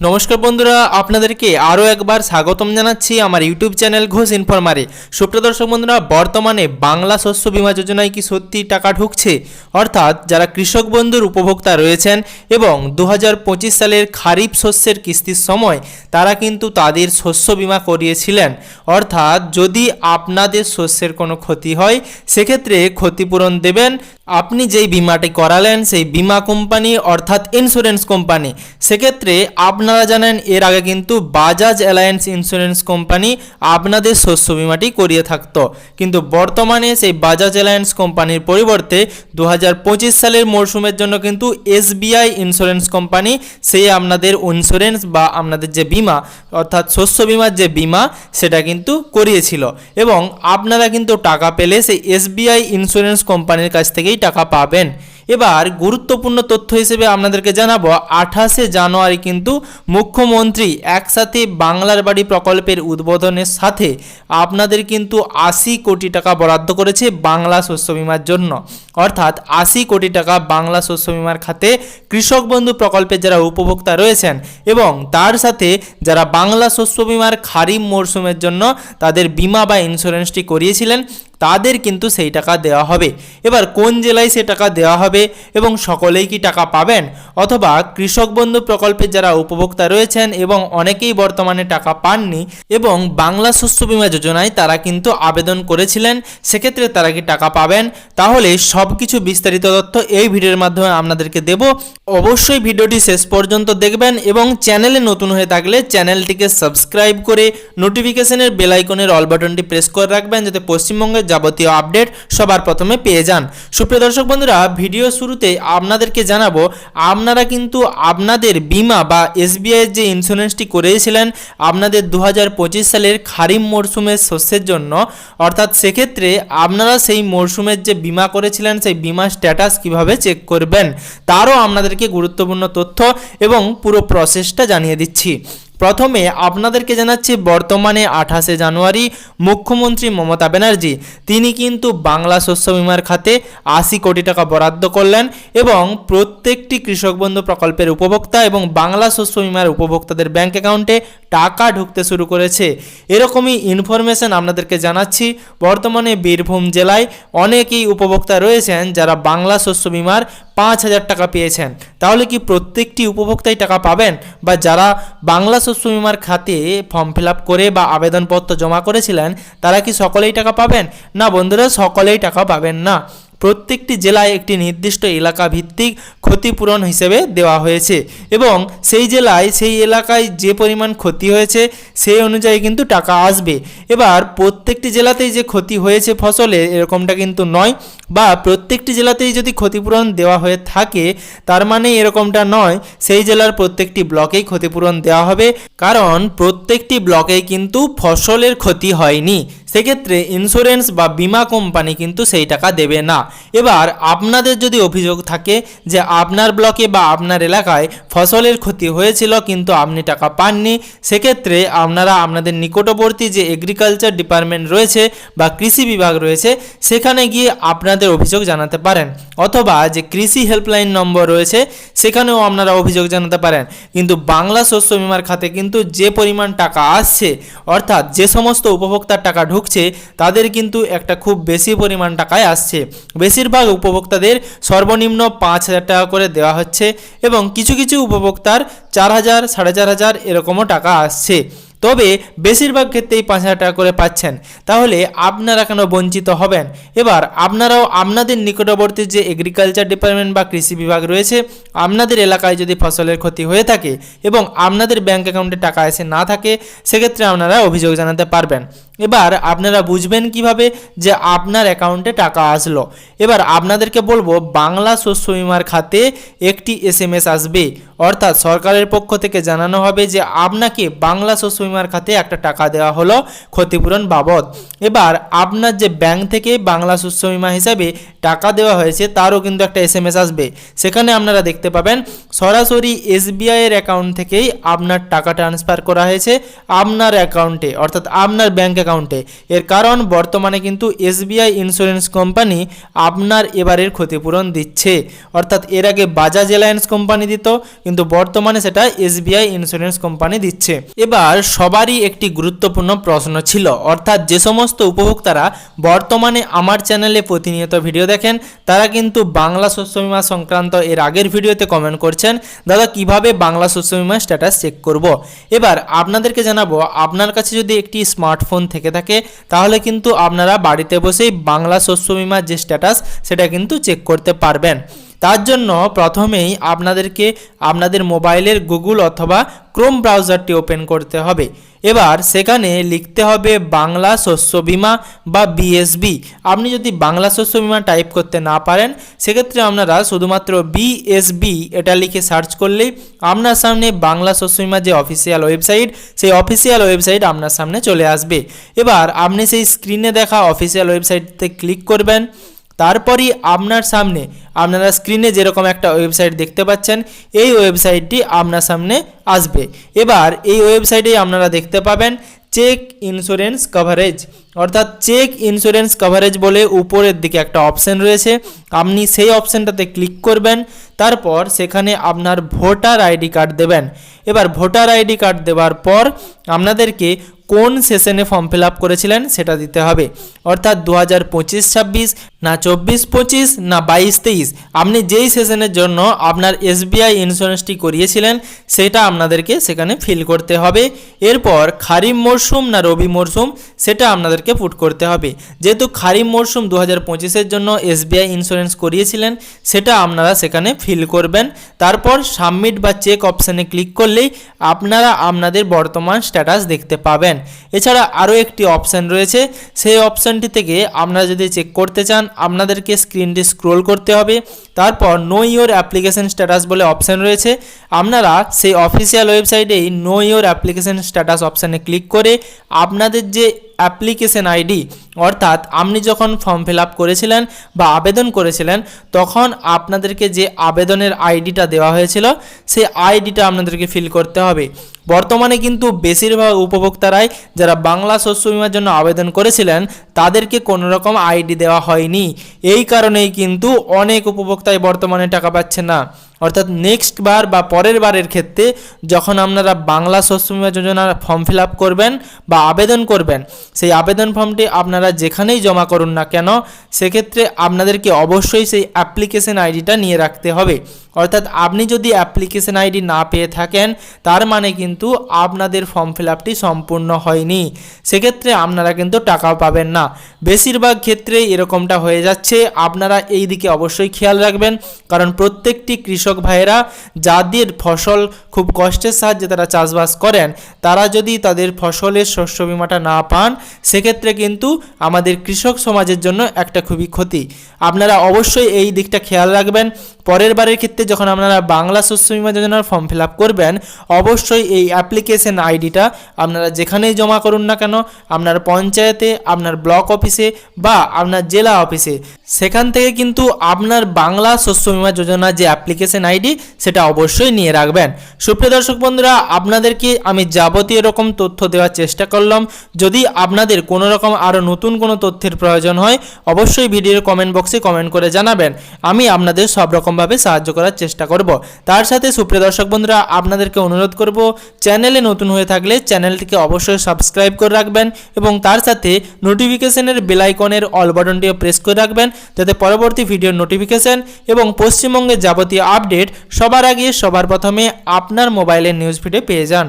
নমস্কার বন্ধুরা, আপনাদেরকে আরও একবার স্বাগতম জানাচ্ছি আমার ইউটিউব চ্যানেল ঘোষ ইনফরমারে। সুপ্রিয় দর্শক বন্ধুরা, বর্তমানে বাংলা শস্য বীমা যোজনায় কি সত্যি টাকা ঢুকছে? অর্থাৎ যারা কৃষক বন্ধুর উপভোক্তা রয়েছেন এবং দু হাজার পঁচিশ সালের খারিফ শস্যের কিস্তির সময় তারা কিন্তু তাদের শস্য বীমা করিয়েছিলেন। অর্থাৎ যদি আপনাদের শস্যের কোনো ক্ষতি হয়, সেক্ষেত্রে ক্ষতিপূরণ দেবেন। আপনি যেই বিমাটি করালেন, সেই বিমা কোম্পানি অর্থাৎ ইন্স্যুরেন্স কোম্পানি, সেক্ষেত্রে আপনারা জানেন, এর আগে কিন্তু বাজাজ অ্যালায়েন্স ইন্স্যুরেন্স কোম্পানি আপনাদের শস্য বিমাটি করিয়ে থাকতো। কিন্তু বর্তমানে সেই বাজাজ অ্যালায়েন্স কোম্পানির পরিবর্তে দু হাজার পঁচিশ সালের মরশুমের জন্য কিন্তু এসবিআই ইন্স্যুরেন্স কোম্পানি সেই আপনাদের ইন্স্যুরেন্স বা আপনাদের যে বিমা, অর্থাৎ শস্য বিমার যে বিমা, সেটা কিন্তু করিয়েছিল। এবং আপনারা কিন্তু টাকা পেলে সেই এসবিআই ইন্স্যুরেন্স কোম্পানির কাছ থেকেই টাকা পাবেন। এবার গুরুত্বপূর্ণ তথ্য হিসেবে আপনাদেরকে জানাব, আঠাশে জানুয়ারি কিন্তু মুখ্যমন্ত্রী একসাথে বাংলার বাড়ি প্রকল্পের উদ্বোধনের সাথে আপনাদের কিন্তু আশি কোটি টাকা বরাদ্দ করেছে বাংলা শস্য বিমার জন্য। অর্থাৎ আশি কোটি টাকা বাংলা শস্য বিমার খাতে কৃষক বন্ধু প্রকল্পের যারা উপভোক্তা রয়েছেন এবং তার সাথে যারা বাংলা শস্য বিমার খারিফ মরশুমের জন্য তাদের বিমা বা ইন্স্যুরেন্সটি করিয়েছিলেন তাদের কিন্তু সেই টাকা দেওয়া হবে। এবার কোন জেলায় সে টাকা দেওয়া হবে এবং সকলেই কি টাকা পাবেন? অথবা কৃষক বন্ধু প্রকল্পের যারা উপভোক্তা রয়েছেন এবং অনেকেই বর্তমানে টাকা পাননি এবং বাংলা শস্য বীমা যোজনায় তারা কিন্তু আবেদন করেছিলেন, সেক্ষেত্রে তারা কি টাকা পাবেন? তাহলে সব কিছু বিস্তারিত তথ্য এই ভিডিওর মাধ্যমে আপনাদেরকে দেব। অবশ্যই ভিডিওটি শেষ পর্যন্ত দেখবেন এবং চ্যানেলে নতুন হয়ে থাকলে চ্যানেলটিকে সাবস্ক্রাইব করে নোটিফিকেশনের বেল আইকনের অল বাটনটি প্রেস করে রাখবেন, যাতে পশ্চিমবঙ্গের যাবতীয় আপডেট সবার প্রথমে পেয়ে যান। সুপ্রিয় দর্শক বন্ধুরা, ভিডিও শুরুতে আপনাদেরকে জানাব, আপনারা কিন্তু আপনাদের বিমা বা এসবিআইয়ের যে ইন্স্যুরেন্সটি করেছিলেন, আপনাদের দু হাজার পঁচিশ সালের খারিফ মরশুমের শস্যের জন্য, অর্থাৎ সেক্ষেত্রে আপনারা সেই মরশুমের যে বিমা করেছিলেন, সেই বিমা স্ট্যাটাস কীভাবে চেক করবেন, তারও আপনাদেরকে গুরুত্বপূর্ণ তথ্য এবং পুরো প্রসেসটা জানিয়ে দিচ্ছি। প্রথমে আপনাদেরকে জানাচ্ছি, বর্তমানে আঠাশে জানুয়ারি মুখ্যমন্ত্রী মমতা ব্যানার্জি, তিনি কিন্তু বাংলা শস্য বিমার খাতে আশি কোটি টাকা বরাদ্দ করলেন এবং প্রত্যেকটি কৃষক বন্ধু প্রকল্পের উপভোক্তা এবং বাংলা শস্য বিমার উপভোক্তাদের ব্যাংক অ্যাকাউন্টে টাকা ঢুকতে শুরু করেছে। এরকমই ইনফরমেশন আপনাদেরকে জানাচ্ছি, বর্তমানে বীরভূম জেলায় অনেকেই উপভোক্তা রয়েছেন যারা বাংলা শস্য বিমার পাঁচ হাজার টাকা পেয়েছেন। তাহলে কি প্রত্যেকটি উপভোক্তাই টাকা পাবেন? বা যারা বাংলা শস্য সুমিমার খাতে ফর্ম ফিল করে বা আবেদনপত্র জমা করেছিলেন, তারা কি সকলেই টাকা পাবেন? না বন্ধুরা, সকলেই টাকা পাবেন না। প্রত্যেকটি জেলায় একটি নির্দিষ্ট এলাকা ভিত্তিক ক্ষতিপূরণ হিসেবে দেওয়া হয়েছে এবং সেই জেলায় সেই এলাকায় যে পরিমাণ ক্ষতি হয়েছে সেই অনুযায়ী কিন্তু টাকা আসবে। এবার প্রত্যেকটি জেলাতেই যে ক্ষতি হয়েছে ফসলে এরকমটা কিন্তু নয় বা প্রত্যেকটি জেলাতেই যদি ক্ষতিপূরণ দেওয়া হয়ে থাকে তার মানে এরকমটা নয়, সেই জেলার প্রত্যেকটি ব্লকেই ক্ষতিপূরণ দেওয়া হবে। কারণ প্রত্যেকটি ব্লকেই কিন্তু ফসলের ক্ষতি হয়নি। সেক্ষেত্রে ইন্স্যুরেন্স বা বিমা কোম্পানি কিন্তু সেই টাকা দেবে না। এবার আপনাদের যদি অভিযোগ থাকে যে আপনার ব্লকে বা আপনার এলাকায় ফসলের ক্ষতি হয়েছিল কিন্তু আপনি টাকা পাননি, সেক্ষেত্রে আপনারা আপনাদের নিকটবর্তী যে এগ্রিকালচার ডিপার্টমেন্ট রয়েছে বা কৃষি বিভাগ রয়েছে, সেখানে গিয়ে আপনাদের অভিযোগ জানাতে পারেন। অথবা যে কৃষি হেল্পলাইন নম্বর রয়েছে, সেখানেও আপনারা অভিযোগ জানাতে পারেন। কিন্তু বাংলা শস্য বিমার খাতে কিন্তু যে পরিমাণ টাকা আসছে, অর্থাৎ যে সমস্ত উপভোক্তার টাকা ঢুকছে, তাদের কিন্তু একটা খুব বেশি পরিমাণ টাকায় আসছে। বেশিরভাগ উপভোক্তাদের সর্বনিম্ন পাঁচ হাজার টাকা করে দেওয়া হচ্ছে এবং কিছু কিছু উপভোক্তার চার হাজার, সাড়ে চার হাজার এরকমও টাকা আসছে। তবে বেশিরভাগ ক্ষেত্রেই পাঁচ হাজার টাকা করে পাচ্ছেন। তাহলে আপনারা কেন বঞ্চিত হবেন? এবার আপনারাও আপনাদের নিকটবর্তী যে এগ্রিকালচার ডিপার্টমেন্ট বা কৃষি বিভাগ রয়েছে, আপনাদের এলাকায় যদি ফসলের ক্ষতি হয়ে থাকে এবং আপনাদের ব্যাংক অ্যাকাউন্টে টাকা এসে না থাকে, সেক্ষেত্রে আপনারা অভিযোগ জানাতে পারবেন। এবার আপনারা বুঝবেন কীভাবে যে আপনার অ্যাকাউন্টে টাকা আসলো। এবার আপনাদেরকে বলব, বাংলা শস্য বিমার খাতে একটি এস এম এস আসবে। অর্থাৎ সরকারের পক্ষ থেকে জানানো হবে যে আপনাকে বাংলা শস্য বিমার খাতে একটা টাকা দেওয়া হলো ক্ষতিপূরণ বাবদ। এবার আপনার যে ব্যাংক থেকে বাংলা শস্য বিমা হিসাবে টাকা দেওয়া হয়েছে, তারও কিন্তু একটা এস এম এস আসবে। সেখানে আপনারা দেখতে পাবেন, সরাসরি এসবিআই এর অ্যাকাউন্ট থেকেই আপনার টাকা ট্রান্সফার করা হয়েছে আপনার অ্যাকাউন্টে, অর্থাৎ আপনার ব্যাংক অ্যাকাউন্টে এর কারণ, বর্তমানে কিন্তু এসবিআই ইন্স্যুরেন্স কোম্পানি আপনার এবারের ক্ষতিপূরণ দিচ্ছে। অর্থাৎ এর আগে বাজাজ এলায়েন্স কোম্পানি দিত, কিন্তু বর্তমানে সেটা এসবিআই ইন্স্যুরেন্স কোম্পানি দিচ্ছে। এবার সবারই একটি গুরুত্বপূর্ণ প্রশ্ন ছিল, অর্থাৎ যে সমস্ত উপভোক্তারা বর্তমানে আমার চ্যানেলে প্রতিনিয়ত ভিডিও দেখেন, তারা কিন্তু বাংলা শস্য বিমা সংক্রান্ত এর আগের ভিডিওতে কমেন্ট করছেন, দাদা, কীভাবে বাংলা শস্য বিমা স্ট্যাটাস চেক করব? এবার আপনাদেরকে জানাব, আপনার কাছে যদি একটি স্মার্টফোন থেকে থাকে, তাহলে কিন্তু আপনারা বাড়িতে বসেই বাংলা শস্য বিমার যে স্ট্যাটাস সেটা কিন্তু চেক করতে পারবেন। তার জন্য প্রথমেই আপনাদেরকে আপনাদের মোবাইলের গুগল অথবা ক্রোম ব্রাউজারটি ওপেন করতে হবে। এবার সেখানে লিখতে হবে বাংলা শস্য বিমা বা বিএসবি আপনি যদি বাংলা শস্য বিমা টাইপ করতে না পারেন, সেক্ষেত্রে আপনারা শুধুমাত্র বিএসবি এটা লিখে সার্চ করলেই আপনার সামনে বাংলা শস্য বিমা যে অফিসিয়াল ওয়েবসাইট, সেই অফিসিয়াল ওয়েবসাইট আপনার সামনে চলে আসবে। এবার আপনি সেই স্ক্রিনে দেখা অফিসিয়াল ওয়েবসাইটতে ক্লিক করবেন। তারপরই আপনার সামনে, আপনারা স্ক্রিনে যেরকম একটা ওয়েবসাইট দেখতে পাচ্ছেন, এই ওয়েবসাইটটি আপনার সামনে আসবে। এবার এই ওয়েবসাইটে আপনারা দেখতে পাবেন চেক ইন্স্যুরেন্স কভারেজ অর্থাৎ চেক ইন্স্যুরেন্স কভারেজ বলে উপরের দিকে একটা অপশন রয়েছে। আপনি সেই অপশানটাতে ক্লিক করবেন, তারপর সেখানে আপনার ভোটার আইডি কার্ড দেবেন। এবার ভোটার আইডি কার্ড দেওয়ার পর আপনাদেরকে কোন সেশনে ফর্ম ফিল আপ করেছিলেন সেটা দিতে হবে। অর্থাৎ দু হাজার পঁচিশ ছাব্বিশ, না চব্বিশ পঁচিশ, না বাইশ তেইশ। আপনি যেই সেশনের জন্য আপনার এসবিআই ইন্স্যুরেন্সটি করিয়েছিলেন, সেটা আপনাদেরকে সেখানে ফিল করতে হবে। এরপর খারিফ মরশুম না রবি মরশুম সেটা আপনাদেরকে পুট করতে হবে। যেহেতু খারিফ মরশুম দু হাজার পঁচিশের জন্য এসবিআই ইন্স্যুরেন্স করিয়েছিলেন, সেটা আপনারা সেখানে ফিল করবেন। তারপর সাবমিট বা চেক অপশানে ক্লিক করলেই আপনারা আপনাদের বর্তমান স্ট্যাটাস দেখতে পাবেন। এছাড়া আরও একটি অপশান রয়েছে, সেই অপশানটি থেকে আপনারা যদি চেক করতে চান, আপনাদেরকে স্ক্রিনটি স্ক্রোল করতে হবে। তারপর নো ইওর অ্যাপ্লিকেশন স্ট্যাটাস বলে অপশান রয়েছে, আপনারা সেই অফিসিয়াল ওয়েবসাইটেই নো ইওর অ্যাপ্লিকেশন স্ট্যাটাস অপশানে ক্লিক করে আপনাদের যে অ্যাপ্লিকেশন আইডি অর্থাৎ আপনি যখন ফর্ম ফিল আপ করেছিলেন বা আবেদন করেছিলেন, তখন আপনাদেরকে যে আবেদনের আইডিটা দেওয়া হয়েছিল, সেই আইডিটা আপনাদেরকে ফিল করতে হবে। বর্তমানে কিন্তু বেশিরভাগ উপভোক্তারাই যারা বাংলা শস্য বিমার জন্য আবেদন করেছিলেন, তাদেরকে কোনো রকম আইডি দেওয়া হয়নি। এই কারণেই কিন্তু অনেক উপভোক্তাই বর্তমানে টাকা পাচ্ছে না। অর্থাৎ নেক্সট বার বা পরের বারের ক্ষেত্রে যখন আপনারা বাংলা শস্য বিমা যোজনার ফর্ম ফিল করবেন বা আবেদন করবেন, সেই আবেদন ফর্মটি আপনারা যেখানেই জমা করুন না কেন, সেক্ষেত্রে আপনাদেরকে অবশ্যই সেই অ্যাপ্লিকেশন আইডিটা নিয়ে রাখতে হবে। অর্থাৎ আপনি যদি অ্যাপ্লিকেশন আইডি না পেয়ে থাকেন, তার মানে কিন্তু আপনাদের ফর্ম ফিল আপটি সম্পূর্ণ হয়নি। সেক্ষেত্রে আপনারা কিন্তু টাকাও পাবেন না। বেশিরভাগ ক্ষেত্রে এরকমটা হয়ে যাচ্ছে। আপনারা এই দিকে অবশ্যই খেয়াল রাখবেন, কারণ প্রত্যেকটি কৃষক ভাইয়েরা যাদের ফসল খুব কষ্টের সাহায্যে তারা চাষবাস করেন, তারা যদি তাদের ফসলের শস্য বিমাটা না পান, সেক্ষেত্রে কিন্তু আমাদের কৃষক সমাজের জন্য একটা খুবই ক্ষতি। আপনারা অবশ্যই এই দিকটা খেয়াল রাখবেন। পরের বারের ক্ষেত্রে যখন আপনারা বাংলা শস্য বিমা যোজনার ফর্ম ফিল আপ করবেন, অবশ্যই এই অ্যাপ্লিকেশন আইডিটা আপনারা যেখানেই জমা করুন না কেন, আপনার পঞ্চায়েতে, আপনার ব্লক অফিসে বা আপনার জেলা অফিসে সেখান থেকে কিন্তু আপনার বাংলা শস্য বিমা যোজনার যে অ্যাপ্লিকেশন আইডি সেটা অবশ্যই নিয়ে রাখবেন। সুপ্রিয় দর্শক বন্ধুরা, আপনাদেরকে আমি যাবতীয় রকম তথ্য দেওয়ার চেষ্টা করলাম। যদি আপনাদের কোনো রকম আরও নতুন কোনো তথ্যের প্রয়োজন হয়, অবশ্যই ভিডিওর কমেন্ট বক্সে কমেন্ট করে জানাবেন। আমি আপনাদের সব রকমভাবে সাহায্য করার চেষ্টা করব। তার সাথে সুপ্রিয় দর্শক বন্ধুরা, আপনাদেরকে অনুরোধ করব, চ্যানেলে নতুন হয়ে থাকলে চ্যানেলটিকে অবশ্যই সাবস্ক্রাইব করে রাখবেন এবং তার সাথে নোটিফিকেশনের বেলাইকনের অল বাটনটিও প্রেস করে রাখবেন যাতে পরবর্তী ভিডিওর নোটিফিকেশন এবং পশ্চিমবঙ্গের যাবতীয় আপডেট সবার আগে সবার প্রথমে আপনার মোবাইলের নিউজ ফিডে পেয়ে যান।